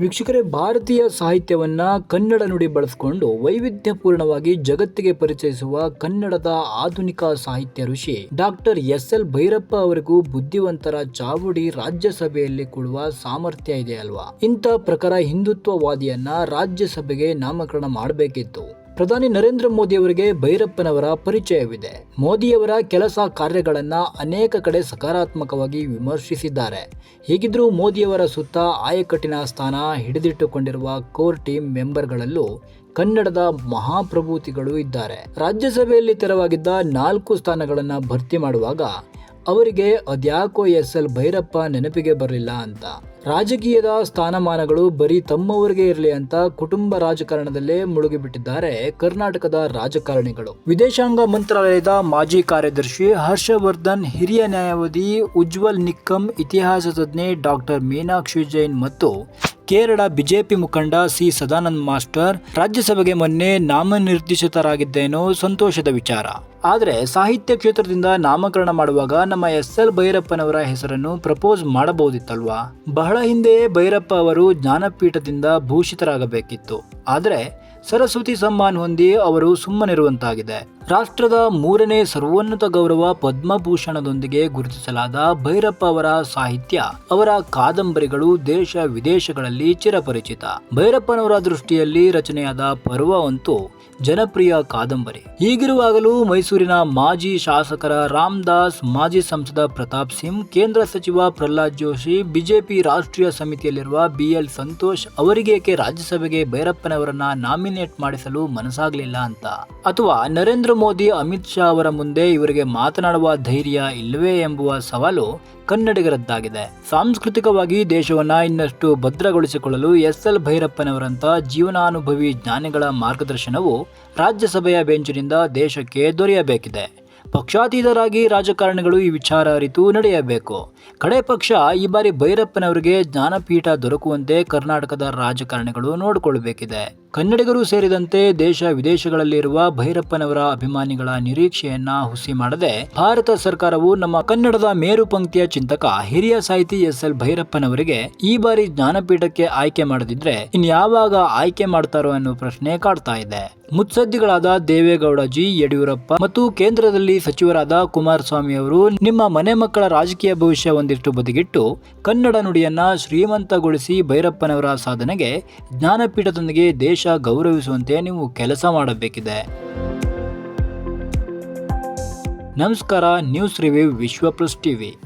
ವೀಕ್ಷಕರೇ, ಭಾರತೀಯ ಸಾಹಿತ್ಯವನ್ನು ಕನ್ನಡ ನುಡಿ ಬಳಸಿಕೊಂಡು ವೈವಿಧ್ಯಪೂರ್ಣವಾಗಿ ಜಗತ್ತಿಗೆ ಪರಿಚಯಿಸುವ ಕನ್ನಡದ ಆಧುನಿಕ ಸಾಹಿತ್ಯ ಋಷಿ ಡಾಕ್ಟರ್ ಎಸ್. ಎಲ್. ಭೈರಪ್ಪ ಅವರಿಗೂ ಬುದ್ಧಿವಂತರ ಚಾವುಡಿ ರಾಜ್ಯಸಭೆಯಲ್ಲಿ ಕೊಡುವ ಸಾಮರ್ಥ್ಯ ಇದೆ ಅಲ್ವಾ? ಇಂಥ ಪ್ರಕಾರ ಹಿಂದುತ್ವವಾದಿಯನ್ನ ರಾಜ್ಯಸಭೆಗೆ ನಾಮಕರಣ ಮಾಡಬೇಕಿತ್ತು. ಪ್ರಧಾನಿ ನರೇಂದ್ರ ಮೋದಿ ಅವರಿಗೆ ಭೈರಪ್ಪನವರ ಪರಿಚಯವಿದೆ. ಮೋದಿಯವರ ಕೆಲಸ ಕಾರ್ಯಗಳನ್ನು ಅನೇಕ ಕಡೆ ಸಕಾರಾತ್ಮಕವಾಗಿ ವಿಮರ್ಶಿಸಿದ್ದಾರೆ. ಹೀಗಿದ್ರೂ ಮೋದಿಯವರ ಸುತ್ತ ಆಯಕಟ್ಟಿನ ಸ್ಥಾನ ಹಿಡಿದಿಟ್ಟುಕೊಂಡಿರುವ ಕೋರ್ ಟೀಮ್ ಮೆಂಬರ್ಗಳಲ್ಲೂ ಕನ್ನಡದ ಮಹಾಪ್ರಭೂತಿಗಳು ಇದ್ದಾರೆ. ರಾಜ್ಯಸಭೆಯಲ್ಲಿ ತೆರವಾಗಿದ್ದ ನಾಲ್ಕು ಸ್ಥಾನಗಳನ್ನು ಭರ್ತಿ ಮಾಡುವಾಗ ಅವರಿಗೆ ಅದ್ಯಾಕೋ ಎಸ್ ಎಲ್ ಭೈರಪ್ಪ ನೆನಪಿಗೆ ಬರಲಿಲ್ಲ ಅಂತ. ರಾಜಕೀಯದ ಸ್ಥಾನಮಾನಗಳು ಬರೀ ತಮ್ಮವರಿಗೆ ಇರಲಿ ಅಂತ ಕುಟುಂಬ ರಾಜಕಾರಣದಲ್ಲೇ ಮುಳುಗಿಬಿಟ್ಟಿದ್ದಾರೆ ಕರ್ನಾಟಕದ ರಾಜಕಾರಣಿಗಳು. ವಿದೇಶಾಂಗ ಮಂತ್ರಾಲಯದ ಮಾಜಿ ಕಾರ್ಯದರ್ಶಿ ಹರ್ಷವರ್ಧನ್, ಹಿರಿಯ ನ್ಯಾಯವಾದಿ ಉಜ್ವಲ್ ನಿಕ್ಕಂ, ಇತಿಹಾಸ ತಜ್ಞೆ ಡಾಕ್ಟರ್ ಮೀನಾಕ್ಷಿ ಜೈನ್ ಮತ್ತು ಕೇರಳ ಬಿಜೆಪಿ ಮುಖಂಡ ಸಿ ಸದಾನಂದ್ ಮಾಸ್ಟರ್ ರಾಜ್ಯಸಭೆಗೆ ಮೊನ್ನೆ ನಾಮನಿರ್ದೇಶಿತರಾಗಿದ್ದೇನೋ ಸಂತೋಷದ ವಿಚಾರ. ಆದರೆ ಸಾಹಿತ್ಯ ಕ್ಷೇತ್ರದಿಂದ ನಾಮಕರಣ ಮಾಡುವಾಗ ನಮ್ಮ ಎಸ್ ಎಲ್ ಭೈರಪ್ಪನವರ ಹೆಸರನ್ನು ಪ್ರಪೋಸ್ ಮಾಡಬಹುದಿತ್ತಲ್ವಾ? ಬಹಳ ಹಿಂದೆಯೇ ಭೈರಪ್ಪ ಅವರು ಜ್ಞಾನಪೀಠದಿಂದ ಭೂಷಿತರಾಗಬೇಕಿತ್ತು. ಆದರೆ ಸರಸ್ವತಿ ಸಮ್ಮಾನ್ ಹೊಂದಿ ಅವರು ಸುಮ್ಮನಿರುವಂತಾಗಿದೆ. ರಾಷ್ಟ್ರದ ಮೂರನೇ ಸರ್ವೋನ್ನತ ಗೌರವ ಪದ್ಮಭೂಷಣದೊಂದಿಗೆ ಗುರುತಿಸಲಾದ ಭೈರಪ್ಪ ಅವರ ಸಾಹಿತ್ಯ, ಅವರ ಕಾದಂಬರಿಗಳು ದೇಶ ವಿದೇಶಗಳಲ್ಲಿ ಚಿರಪರಿಚಿತ. ಭೈರಪ್ಪನವರ ದೃಷ್ಟಿಯಲ್ಲಿ ರಚನೆಯಾದ ಪರ್ವ ಅಂತೂ ಜನಪ್ರಿಯ ಕಾದಂಬರಿ. ಹೀಗಿರುವಾಗಲೂ ಮೈಸೂರಿನ ಮಾಜಿ ಶಾಸಕರ ರಾಮದಾಸ್, ಮಾಜಿ ಸಂಸದ ಪ್ರತಾಪ್ ಸಿಂಗ್, ಕೇಂದ್ರ ಸಚಿವ ಪ್ರಹ್ಲಾದ್ ಜೋಶಿ, ಬಿಜೆಪಿ ರಾಷ್ಟ್ರೀಯ ಸಮಿತಿಯಲ್ಲಿರುವ ಬಿಎಲ್ ಸಂತೋಷ್ ಅವರಿಗೇಕೆ ರಾಜ್ಯಸಭೆಗೆ ಭೈರಪ್ಪನವರನ್ನ ನಾಮಿನೇಟ್ ಮಾಡಿಸಲು ಮನಸ್ಸಾಗಲಿಲ್ಲ ಅಂತ? ಅಥವಾ ನರೇಂದ್ರ ಮೋದಿ ಅಮಿತ್ ಶಾ ಅವರ ಮುಂದೆ ಇವರಿಗೆ ಮಾತನಾಡುವ ಧೈರ್ಯ ಇಲ್ಲವೇ ಎಂಬುವ ಸವಾಲು ಕನ್ನಡಿಗರದ್ದಾಗಿದೆ. ಸಾಂಸ್ಕೃತಿಕವಾಗಿ ದೇಶವನ್ನ ಇನ್ನಷ್ಟು ಭದ್ರಗೊಳಿಸಿಕೊಳ್ಳಲು ಎಸ್ ಎಲ್ ಭೈರಪ್ಪನವರಂತ ಜೀವನಾನುಭವಿ ಜ್ಞಾನಿಗಳ ಮಾರ್ಗದರ್ಶನವು ರಾಜ್ಯಸಭೆಯ ಬೆಂಚಿನಿಂದ ದೇಶಕ್ಕೆ ದೊರೆಯಬೇಕಿದೆ. ಪಕ್ಷಾತೀತರಾಗಿ ರಾಜಕಾರಣಿಗಳು ಈ ವಿಚಾರ ಅರಿತು ನಡೆಯಬೇಕು. ಕಡೆ ಪಕ್ಷ ಈ ಬಾರಿ ಭೈರಪ್ಪನವರಿಗೆ ಜ್ಞಾನಪೀಠ ದೊರಕುವಂತೆ ಕರ್ನಾಟಕದ ರಾಜಕಾರಣಿಗಳು ನೋಡಿಕೊಳ್ಳಬೇಕಿದೆ. ಕನ್ನಡಿಗರು ಸೇರಿದಂತೆ ದೇಶ ವಿದೇಶಗಳಲ್ಲಿರುವ ಭೈರಪ್ಪನವರ ಅಭಿಮಾನಿಗಳ ನಿರೀಕ್ಷೆಯನ್ನ ಹುಸಿ ಮಾಡದೆ ಭಾರತ ಸರ್ಕಾರವು ನಮ್ಮ ಕನ್ನಡದ ಮೇರು ಪಂಕ್ತಿಯ ಚಿಂತಕ ಹಿರಿಯ ಸಾಹಿತಿ ಎಸ್ ಎಲ್ ಭೈರಪ್ಪನವರಿಗೆ ಈ ಬಾರಿ ಜ್ಞಾನಪೀಠಕ್ಕೆ ಆಯ್ಕೆ ಮಾಡದಿದ್ರೆ ಇನ್ಯಾವಾಗ ಆಯ್ಕೆ ಮಾಡ್ತಾರೋ ಅನ್ನೋ ಪ್ರಶ್ನೆ ಕಾಡ್ತಾ ಇದೆ. ಮುತ್ಸದ್ದಿಗಳಾದ ದೇವೇಗೌಡ ಜಿ, ಯಡಿಯೂರಪ್ಪ ಮತ್ತು ಕೇಂದ್ರದಲ್ಲಿ ಸಚಿವರಾದ ಕುಮಾರಸ್ವಾಮಿ ಅವರು ನಿಮ್ಮ ಮನೆ ಮಕ್ಕಳ ರಾಜಕೀಯ ಭವಿಷ್ಯ ಒಂದಿಷ್ಟು ಬದಿಗಿಟ್ಟು ಕನ್ನಡ ನುಡಿಯನ್ನ ಶ್ರೀಮಂತಗೊಳಿಸಿ ಭೈರಪ್ಪನವರ ಸಾಧನೆಗೆ ಜ್ಞಾನಪೀಠದೊಂದಿಗೆ ದೇಶ ಗೌರವಿಸುವಂತೆ ನೀವು ಕೆಲಸ ಮಾಡಬೇಕಿದೆ. ನಮಸ್ಕಾರ news review Vishwa plus TV.